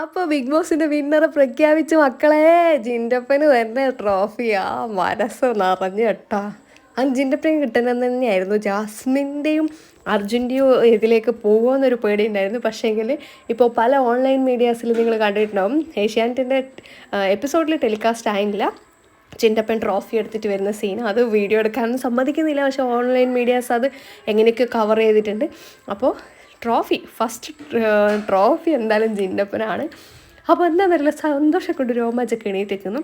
അപ്പോൾ ബിഗ് ബോസിന്റെ വിന്നറെ പ്രഖ്യാപിച്ചു മക്കളെ ജിൻഡപ്പന് തന്നെ ട്രോഫിയാ മനസ്സ് നിറഞ്ഞു കേട്ടാ. ആ ജിൻഡപ്പന് കിട്ടണമെന്ന് തന്നെയായിരുന്നു. ജാസ്മിന്റെയും അർജുന്റെയും ഇതിലേക്ക് പോകുമെന്നൊരു പേടി ഉണ്ടായിരുന്നു പക്ഷേങ്കിൽ ഇപ്പോൾ പല ഓൺലൈൻ മീഡിയാസിൽ നിങ്ങൾ കണ്ടിട്ടുണ്ടാവും. ഏഷ്യാനെറ്റിന്റെ എപ്പിസോഡിൽ ടെലികാസ്റ്റ് ആയില്ല. ചിന്റപ്പൻ ട്രോഫി എടുത്തിട്ട് വരുന്ന സീൻ അത് വീഡിയോ എടുക്കാനൊന്നും സമ്മതിക്കുന്നില്ല. പക്ഷേ ഓൺലൈൻ മീഡിയാസ് അത് എങ്ങനെയൊക്കെ കവർ ചെയ്തിട്ടുണ്ട്. അപ്പോൾ ട്രോഫി ഫസ്റ്റ് ട്രോഫി എന്തായാലും ജിൻഡപ്പനാണ്. അപ്പോൾ എന്താണെന്നറിയില്ല സന്തോഷം കൊണ്ട് രോമാഞ്ചൊക്കെ എണീറ്റേക്കുന്നു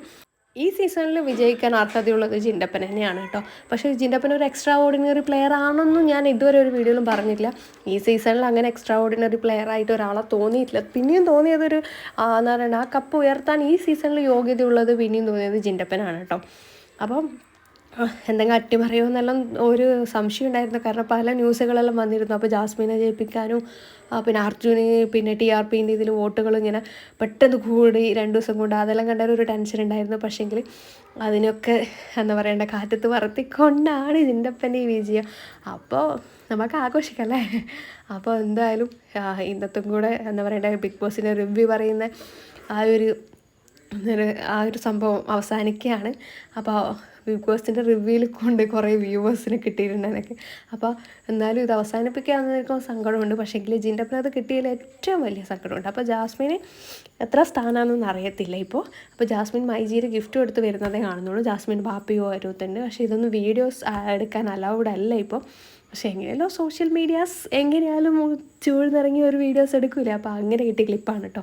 ഈ സീസണിൽ വിജയിക്കാൻ അർഹതയുള്ളത് ജിൻഡപ്പൻ തന്നെയാണ് കേട്ടോ. പക്ഷേ ജിൻഡപ്പൻ ഒരു എക്സ്ട്രാ ഓർഡിനറി പ്ലെയർ ആണെന്നും ഞാൻ ഇതുവരെ ഒരു വീഡിയോയിലും പറഞ്ഞില്ല. ഈ സീസണിൽ അങ്ങനെ എക്സ്ട്രാ ഓർഡിനറി പ്ലെയർ ആയിട്ട് ഒരാളെ തോന്നിയിട്ടില്ല. പിന്നെയും തോന്നിയതൊരു എന്താ പറയുക ആ കപ്പ് ഉയർത്താൻ ഈ സീസണിൽ യോഗ്യതയുള്ളത് പിന്നെയും തോന്നിയത് ജിൻഡപ്പനാണ് കേട്ടോ. അപ്പം എന്തെങ്കിലും അട്ടിമറിയോ എന്നെല്ലാം ഒരു സംശയം ഉണ്ടായിരുന്നു. കാരണം പല ന്യൂസുകളെല്ലാം വന്നിരുന്നു. അപ്പോൾ ജാസ്മിനെ ജയിപ്പിക്കാനും പിന്നെ അർജുന് പിന്നെ ടി ആർ പിന്റെ ഇതിൽ വോട്ടുകൾ ഇങ്ങനെ പെട്ടെന്ന് കൂടി രണ്ട് ദിവസം കൊണ്ട് അതെല്ലാം കണ്ടാൽ ഒരു ടെൻഷൻ ഉണ്ടായിരുന്നു. പക്ഷേങ്കിൽ അതിനൊക്കെ എന്താ പറയണ്ട കാറ്റത്ത് പറത്തിക്കൊണ്ടാണ് ഇതിന്റെ ഒപ്പം ഈ വിജയം. അപ്പോൾ നമുക്ക് ആഘോഷിക്കാം അല്ലേ അപ്പോൾ എന്തായാലും ഇന്നത്തും കൂടെ എന്താ പറയണ്ട ബിഗ് ബോസിന്റെ റിവ്യൂ പറയുന്ന ആ ഒരു ആ ഒരു സംഭവം അവസാനിക്കുകയാണ്. അപ്പോൾ ബിഗ് ബോസിന്റെ റിവ്യൂവിൽ കൊണ്ട് കുറേ വ്യൂവേഴ്സിന് കിട്ടിയിട്ടുണ്ട് അപ്പോൾ എന്തായാലും ഇത് അവസാനിപ്പിക്കാമെന്നൊക്കെ സങ്കടമുണ്ട്. പക്ഷേ എങ്കിൽ ജിന്റെ അത് കിട്ടിയതിൽ ഏറ്റവും വലിയ സങ്കടമുണ്ട്. അപ്പോൾ ജാസ്മിന് എത്ര സ്ഥാനമാണെന്നൊന്നും അറിയത്തില്ല ഇപ്പോൾ അപ്പോൾ ജാസ്മിൻ മൈജിയിൽ ഗിഫ്റ്റ് കൊടുത്ത് വരുന്നതേ കാണുന്നുള്ളൂ. ജാസ്മിൻ ബാപ്പിയോ അരുത്തുണ്ട് പക്ഷേ ഇതൊന്നും വീഡിയോസ് എടുക്കാൻ അലൗഡ് അല്ല ഇപ്പോൾ പക്ഷേ എങ്ങനെയല്ലോ സോഷ്യൽ മീഡിയാസ് എങ്ങനെയാലും ചൂഴ്ന്നിറങ്ങി ഒരു വീഡിയോസ് എടുക്കില്ല അപ്പോൾ അങ്ങനെ കിട്ടിയ ക്ലിപ്പാണ് കേട്ടോ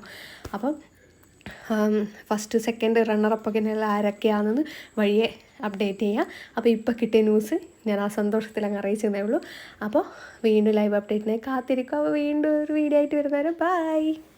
അപ്പം ഫസ്റ്റ് സെക്കൻഡ് റണ്ണറപ്പൊക്കെ എല്ലാം ആരൊക്കെയാണെന്ന് വഴിയെ അപ്ഡേറ്റ് ചെയ്യാം. അപ്പോൾ ഇപ്പോൾ കിട്ടിയ ന്യൂസ് ഞാൻ ആ സന്തോഷത്തിൽ അങ്ങ് അറിയിച്ചതേ ഉള്ളൂ. അപ്പോൾ വീണ്ടും ലൈവ് അപ്ഡേറ്റിനെ കാത്തിരിക്കും. അപ്പോൾ വീണ്ടും ഒരു വീഡിയോ ആയിട്ട് വരുന്നവരെ ബൈ